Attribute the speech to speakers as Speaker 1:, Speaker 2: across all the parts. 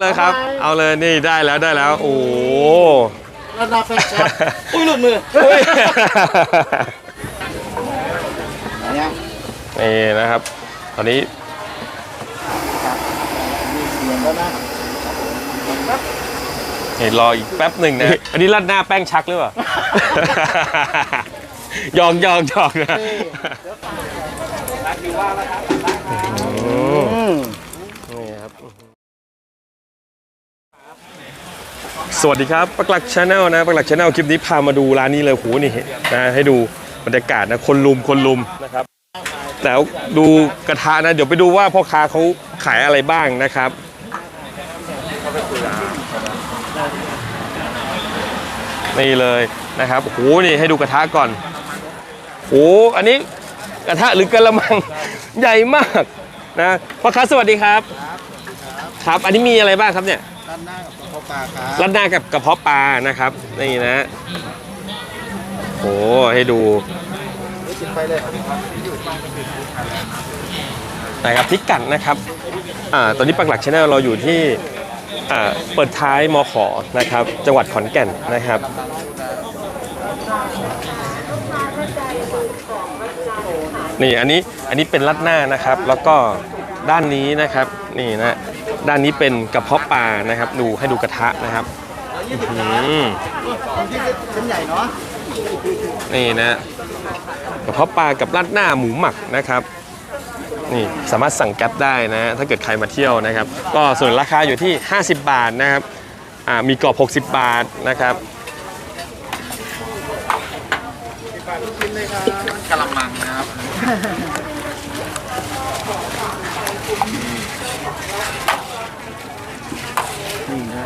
Speaker 1: เลยครับ เอาเลยนี่ได้แล้วได้แล้ว โอ้โห
Speaker 2: ระดับแฟชั่นอุ้ยหลุดมือ
Speaker 1: เฮ้ย
Speaker 2: เนี่ย
Speaker 1: นี่นะครับ ตอนนี้
Speaker 2: มีเสียงแล้วนะ
Speaker 1: นี่รออีกแป๊บหนึ่งนะ อันนี้รัดหน้าแป้งชักหรือเปล่าหยอกหยอกหยอกนะอืม
Speaker 2: อืม
Speaker 1: นี่ครับ สวัสดีครับปักหลักชาแนลนะปักหลักชาแนลคลิปนี้พามาดูร้านนี้เลยโหนี่นะให้ดูบรรยากาศนะคนลุมคนลุมนะครับแต่ดูกระทะนะ เดี๋ยวไปดูว่าพ่อค้าเขาขายอะไรบ้างนะครับนี่เลยนะครับโหนี่ให้ดูกระทะก่อนโหอันนี้กระทะหรือกระมังใหญ่มากนะพ่อค้าสวัสดีครับ ครับ อันนี้มีอะไรบ้างครับเนี่ย
Speaker 2: ด้านหน้ากับกระเพาะปลาครับ
Speaker 1: รัดหน้ากับกระเพาะปลานะครับนี่นะโอ้ให้ดู
Speaker 2: กินไปเลย
Speaker 1: นะครับพิกัดนะครับอ่าตอนนี้ปักหลักชาแนลเราอยู่ที่อ่าเปิดท้ายมขนะครับ จังหวัดขอนแก่นนะครับนี่อันนี้อันนี้เป็นรัดหน้านะครับ แล้วก็ ด้านนี้นะครับนี่นะด้านนี้เป็นกระเพาะปลานะครับ ดูให้ดูกระทะนะครับอื้อหือ
Speaker 2: ของที่เส้นใหญ่เนาะ
Speaker 1: นี่นะกระเพาะปลากับราดหน้าหมูหมักนะครับนี่สามารถสั่งแก๊ปได้นะถ้าเกิดใครมาเที่ยวนะครับ ก็ส่วนราคาอยู่ที่ 50 บาทนะครับมีกรอบ 60 บาทนะครับ
Speaker 2: กะละมังนะครับ นี่นะ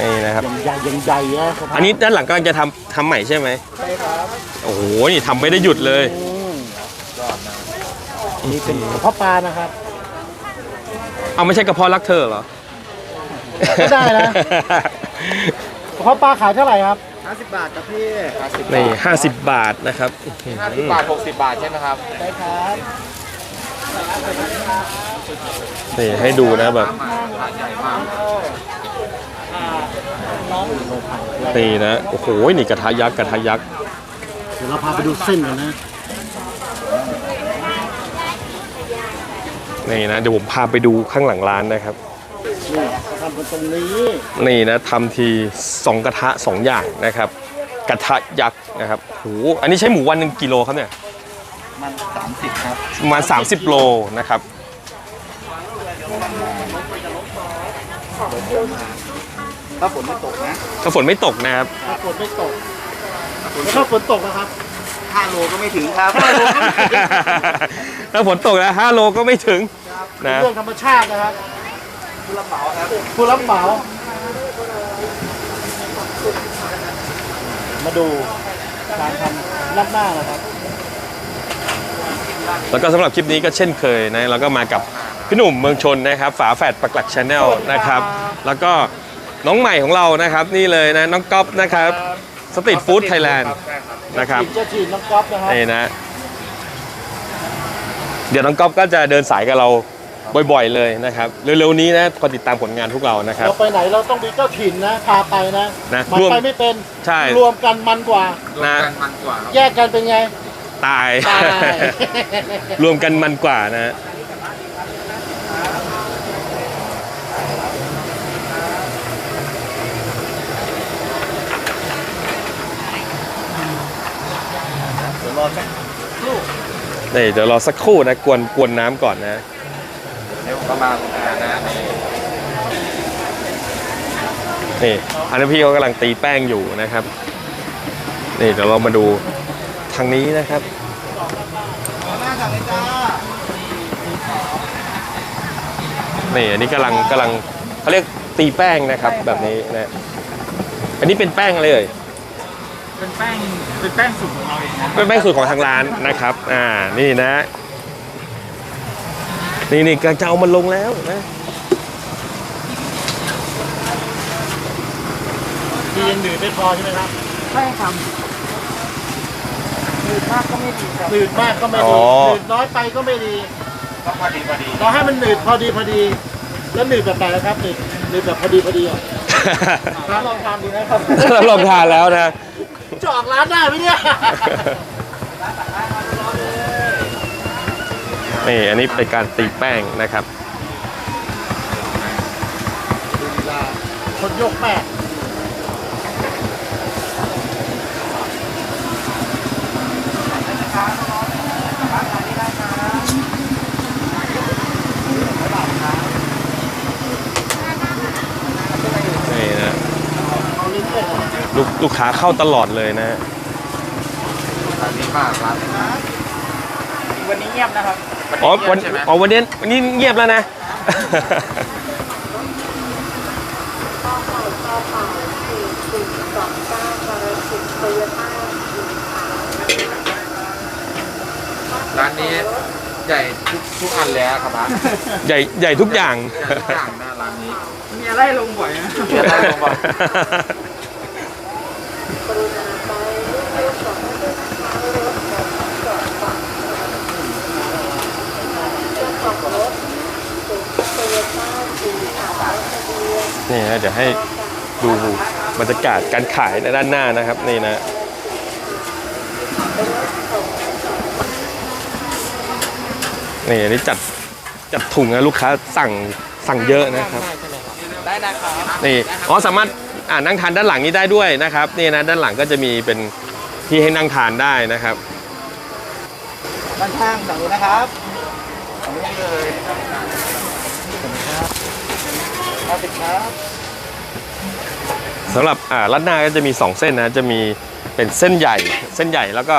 Speaker 1: นี่นะครับ
Speaker 2: ยังใหญ่ยังใหญ่นะ
Speaker 1: อันนี้ด้านหลังก็จะทำทำใหม่ใช่ไหม
Speaker 2: ใช่ครับ
Speaker 1: โอ้โหนี่ทำไม่ได้หยุดเลย
Speaker 2: อืมนี่เป็นกระเพาะปลานะครับ
Speaker 1: เอาไม่ใช่กระเพาะรักเธอเหรอ
Speaker 2: ก็ได้นะ กระเพาะปลาขายเท่าไหร่ครับ 50 บาทครับพี่50
Speaker 1: นี่50บาทนะครับอื้อหือ
Speaker 3: 50บาท 60 บาทใช่ไหมครับ
Speaker 2: ใช่ครับ
Speaker 1: นี่ให้ดูนะแบบ
Speaker 3: ใหญ่มาก
Speaker 1: นี่นะโอ้โหนี่กระทะยักษ์กระทะยักษ์
Speaker 2: เดี๋ยวเราพาไปดูเส้นกันนะ
Speaker 1: นี่นะเดี๋ยวผมพาไปดูข้างหลังร้านนะครับ
Speaker 2: นี่เขาทำกันตรงนี้
Speaker 1: นี่นะทำทีสองกระทะสองอย่างนะครับ กระทะยักษ์นะครับโหอันนี้ใช้หมูวันหนึ่งกิโลครับเนี่ย
Speaker 2: มัน30ครับ
Speaker 1: ประมาณ30โลนะครับ
Speaker 2: ถ้าฝนไม่ตกนะ
Speaker 1: ถ้าฝนไม่ตกนะครับ
Speaker 2: ถ้าฝนไม่ตกแล้วถ้าฝนตกนะครับ5โลก็ไม่ถึงครับ
Speaker 1: ถ้าฝนตกนะ5โลก็ไม่ถึงนะ
Speaker 2: เรื่องธรรมชาตินะครับผู้รับเหมาครับผู้รับเหมา มาดูการทำลัดหน้านะครับ
Speaker 1: แล้วก็สำหรับคลิปนี้ก็เช่นเคยนะเราก็มากับพี่หนุ่มเมืองชนนะครับ ฝาแฝดปักหลักชาแนลนะครับ แล้วก็ น้องใหม่ของเรานะครับนี่เลยนะน้องก๊อฟนะครับสตรีทฟู้ดไทยแลนด์นะครับ
Speaker 2: ทีมเจ้าทีมน้องก๊อฟนะครับ
Speaker 1: นี่นะ เดี๋ยวน้องก๊อฟก็จะเดินสายกับเราบ่อยๆเลยนะครับเร็วๆนี้นะคอยติดตามผลงานพวกเรานะครับ
Speaker 2: เราไปไหนเราต้องมีเจ้าถิ่นนะพาไปนะ
Speaker 1: นะ
Speaker 2: มัน
Speaker 1: ร่วม
Speaker 2: ไปไม่เป็น
Speaker 1: ใช่
Speaker 2: รวมกันมันกว่า
Speaker 1: นะ
Speaker 3: กันมันกว่าครับ
Speaker 2: แยกกันเป็นไง
Speaker 1: ตาย
Speaker 2: ตาย
Speaker 1: รวมกันมันกว่านะ
Speaker 2: ยวรอสักครู่
Speaker 1: นี่เดี๋ยวรอสักครู่นะกวนกวนน้ำก่อนนะ
Speaker 3: เดี๋ยวประมาณอ่านะนี่
Speaker 1: นี่อันนี้นพี่เขากำลังตีแป้งอยู่นะครับนี่เดี๋ยวเรามาดูทางนี้นะครับ
Speaker 2: หน้าสั่งเลยจ้า
Speaker 1: นี่อันนี้กำลังกำลังเขาเรียกตีแป้งนะครับแบบนี้นะอันนี้เป็นแป้งอะไรเอ่ย
Speaker 3: เป็นแป้งเป็นแป้งสูตรของเราเองนะ
Speaker 1: เป็นแป้งสูตรของทางร้านนะครับ อ่า นี่นะ นี่นี่กำลังจะเอามันลงแล้วนะ
Speaker 2: ที่ยังหนืดไม่พอใช่ไหมครับ
Speaker 3: ใช่ครับหนืดมากก็ไม่ดีครับ
Speaker 2: หนืดมากก็ไม่
Speaker 1: อ๋
Speaker 2: ดี
Speaker 1: อ
Speaker 2: หนืดน้อยไปก็ไม่ดี
Speaker 3: ต้องพอดีพอดี
Speaker 2: เราให้มันหนืดพอดีพอดี แล้วหนืดแบบไหนนะครับหนืดหนืดแบบพอดีพอดีอะร้านลองทานดูนะครับ
Speaker 1: ลองทานแล้วนะ
Speaker 2: จะออกร้านได้ไหมเนี่ย
Speaker 1: นี่อันนี้เป็นการตีแป้งนะครับ
Speaker 2: คนยกแม่
Speaker 1: นี่นะ
Speaker 2: เอาลิ้นเลยนะ
Speaker 1: ลูกลูกค้าเข้าตลอดเลยนะ
Speaker 3: วันนี้เงียบนะครับ
Speaker 1: อ๋อวันอ๋อวันนี้วันนี้เงียบแล้วนะ
Speaker 4: ร้านนี้ใหญ่ทุกทุกอันแล้วครับร้าน
Speaker 1: ใหญ่ใหญ่ทุกอย่าง
Speaker 4: ใหญ่ทุกอย่างหน้าร้านนี้
Speaker 3: มีอะไรลงบ่อยนะ
Speaker 4: มีอะไรลงบ่อย
Speaker 1: นี่นะเดี๋ยวให้ดูบรรยากาศการขายในด้านหน้านะครับนี่นะนี่อันนี้จัดจัดถุงนะลูกค้าสั่งสั่งเยอะนะครับ
Speaker 3: ได้นะครับ
Speaker 1: นี่อ๋อสามารถ อ่านั่งทานด้านหลังนี้ได้ด้วยนะครับนี่นะด้านหลังก็จะมีเป็นที่ให้นั่งทานได้นะครับ
Speaker 2: ด้านข้างสั่งดูนะครับสั่งได้เลยเอาสิครับ
Speaker 1: สำหรับอ่ารัดหน้าก็จะมี 2 เส้นนะจะมีเป็นเส้นใหญ่เส้นใหญ่แล้วก็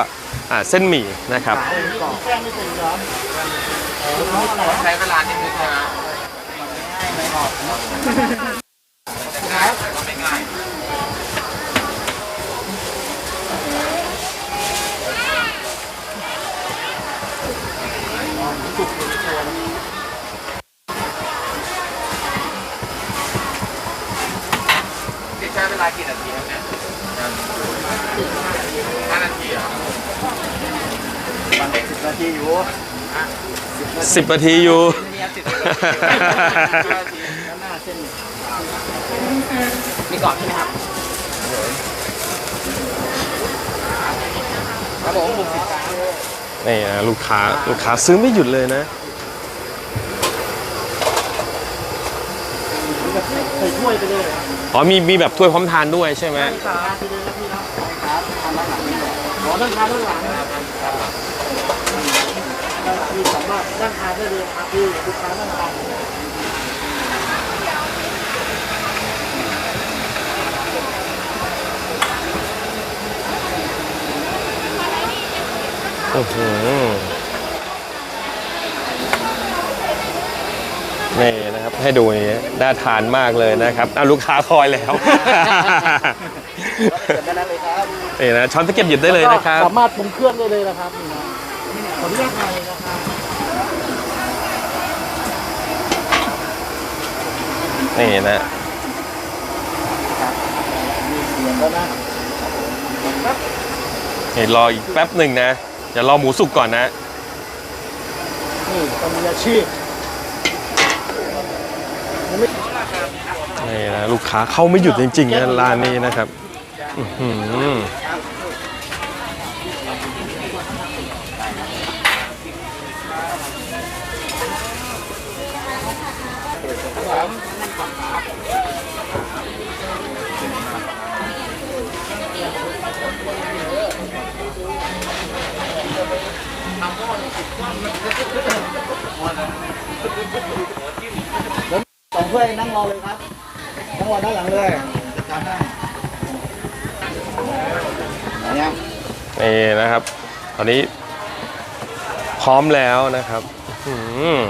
Speaker 1: อ่าเส้นหมี่นะครับ
Speaker 2: ขายอย่างนี้ก่อนแป้งไม่เป็นเหรอ
Speaker 4: ใช้เวลานิดนึงนะ ไม่ง่ายนี่ใช้เวลากี่นาทีครับเนี่ยห้านาทีเหรอ
Speaker 2: สิบนาทีอยู่
Speaker 1: 10นาทีอยู่
Speaker 2: ด้านหน้าเส้น
Speaker 3: มีกรอบใช่ไหมครับครับผมบุกสิบสาม
Speaker 1: นี่นะลูกค้าลูกค้าซื้อไม่หยุดเลยนะ
Speaker 2: ใส่ถ้วยไปเลย
Speaker 1: อ๋อมีมีแบบถ้วยพร้อมทานด้วยใช่ไหม
Speaker 2: ครับไปเลยครับพี่ครับทานด้านหลังนี่ก่อนขอด้านทานด้านหลังพี่สามารถนั่งทานได้เลยครับพี่ลูกค้านั่งทา
Speaker 1: โอ้โหนี่นะครับให้ดูนี่น่าทานมากเลยนะครับอะลูกค้าคอยแล้ว
Speaker 2: ได้แล้วเลยครับ
Speaker 1: นี่นะช้อนตะเกียบหยิบได้เลยนะครับ
Speaker 2: สามารถปรุงเครื่องได้เลยนะครับนี่นะขออนุญาตหน่อยนะครับ
Speaker 1: นี่นะ
Speaker 2: เดี๋ยวแล้วนะ
Speaker 1: นี่รออีกแป๊บหนึ่งนะ เดี๋ยวรอหมูสุกก่อนนะ
Speaker 2: นี่เป็นมืออาชีพ
Speaker 1: นี่นะลูกค้าเข้าไม่หยุดจริงๆนะร้านนี้นะครับ อื้อหือ
Speaker 2: สองถ้วยนั่งรอเลยครับ นั่งรอด้านหลังเลยจัดการให้ไหนยัง
Speaker 1: นี่นะครับ ตอนนี้พร้อมแล้วนะครับอื้อหือ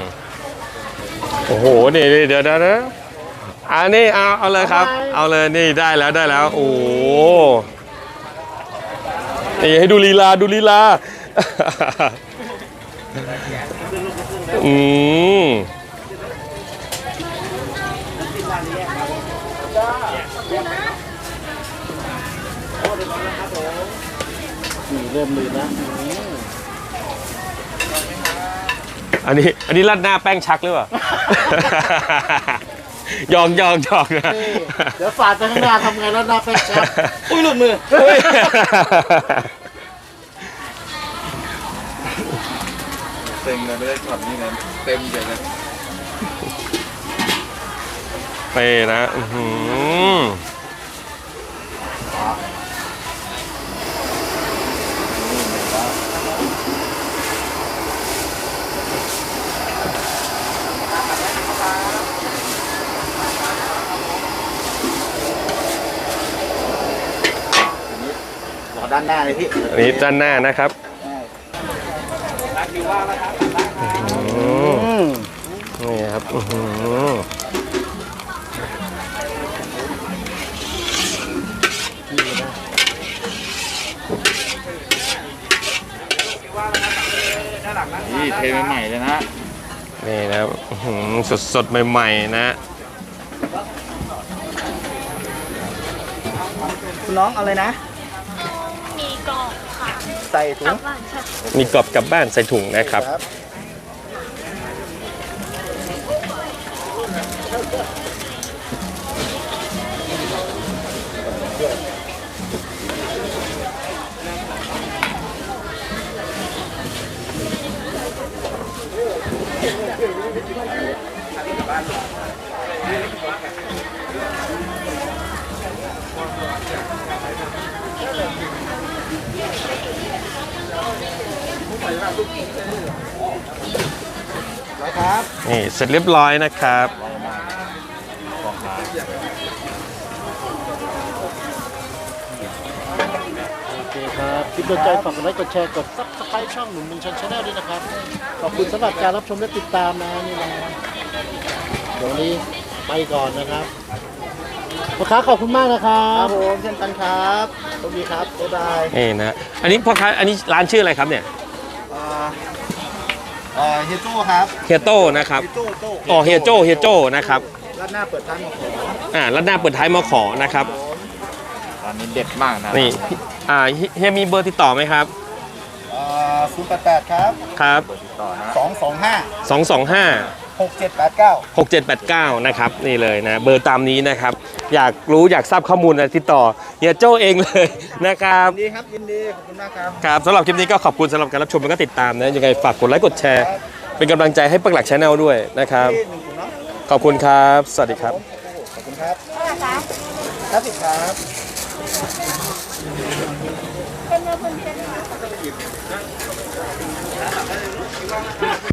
Speaker 1: โอ้โห นี่เดี๋ยวเดี๋ยวนะอันนี้เอาเอาเลยครับ เอาเลยนี่ได้แล้วได้แล้ว โอ้โหนี่ให้ดูลีลาดูลีลา อืม
Speaker 2: นี่เริ่มลืมแล้ว
Speaker 1: อันนี้อันนี้รัดหน้าแป้งชักหรือเปล่า ยองยองยองนะ
Speaker 2: นี่เดี๋ยวฝาดไปข้างหน้าทำไงแล้วหน้าแป้งชัก อุ้ยหลุดมือ
Speaker 1: เฮ้ย
Speaker 4: เต็มเลยไม่ได้ช็อตนี้เลยเต็มเลยนะ
Speaker 1: ไปนะอื้อหือ
Speaker 2: รอด้านหน้าเลยพี่
Speaker 1: อันนี้ด้านหน้านะครับ อื้อหือ
Speaker 2: อืม
Speaker 1: นี่ครับอื้อหือ
Speaker 4: นี่เทใหม่ๆเลยนะ
Speaker 1: นี่นะครับอื้อหือสดสดๆใหม่ๆนะ
Speaker 2: คุณน้องเอาเลยนะ ใส่ถุ
Speaker 5: กลั
Speaker 2: ง
Speaker 5: บบ้านใช่
Speaker 1: มีกรอบกลับบ้านใส่ถุงนะครับ
Speaker 2: นะ ครับ
Speaker 1: นี่เสร็จเรียบร้อยนะครับ
Speaker 2: โอเคครับ คลิปโดนใจฝากกดไลค์กดแชร์ กดซับสไครต์ช่องหนุ่มมึงชันชาแนลด้วยนะครับ ขอบคุณสำหรับการรับชมและติดตามนะนี่นะเดี๋ยววันนี้ไปก่อนนะครับลูกค้าขอบคุณมากนะครับ ครับผมเช่นกันครับสวัสดีครับบ๊ายบาย
Speaker 1: นี่นะ อันนี้พ่อค้าอันนี้ร้านชื่ออะไรครับเนี่ย
Speaker 2: เอ่อเฮียโจ้ครับ
Speaker 1: เฮียโต้นะครับ
Speaker 2: โจ้โจ้
Speaker 1: อ๋อเฮียโจ้เฮียโจ้นะครับ
Speaker 2: ร้านหน้าเปิดท้ายมาขอ
Speaker 1: อ่าแล้วหน้าเปิดท้ายมาขอนะครับ
Speaker 4: ร้านนี้เด็ดมากนะ
Speaker 1: นี่อ่าเฮียเฮียมีเบอร์ติดต่อไหมครับ
Speaker 2: เอ่อศูนย์แปดแปดครับ
Speaker 1: ครับ
Speaker 4: ติดต่อนะ
Speaker 2: สองสองห้า
Speaker 1: 225
Speaker 2: หกเจ็ดแปดเก้า
Speaker 1: 6789 นะครับนี่เลยนะเบอร์ตามนี้นะครับ อยากรู้อยากทราบข้อมูลอะไรติดต่อเฮียโจ้เองเลยนะครับ
Speaker 2: ยินดีครับยินดีขอบคุณมากครับ
Speaker 1: ครับสำหรับคลิปนี้ก็ขอบคุณสำหรับการรับชมแล้วก็ติดตามนะยังไงฝากกดไลค์กดแชร์ เป็นกำลังใจให้ปักหลักชาแนลด้วยนะครับ
Speaker 2: ที่หนึ่งถุงเนาะ
Speaker 1: ขอบคุณครับ สวัสดีครับ
Speaker 2: ขอบคุณครับเท่าไหร่คะห้าสิบครับ
Speaker 5: เ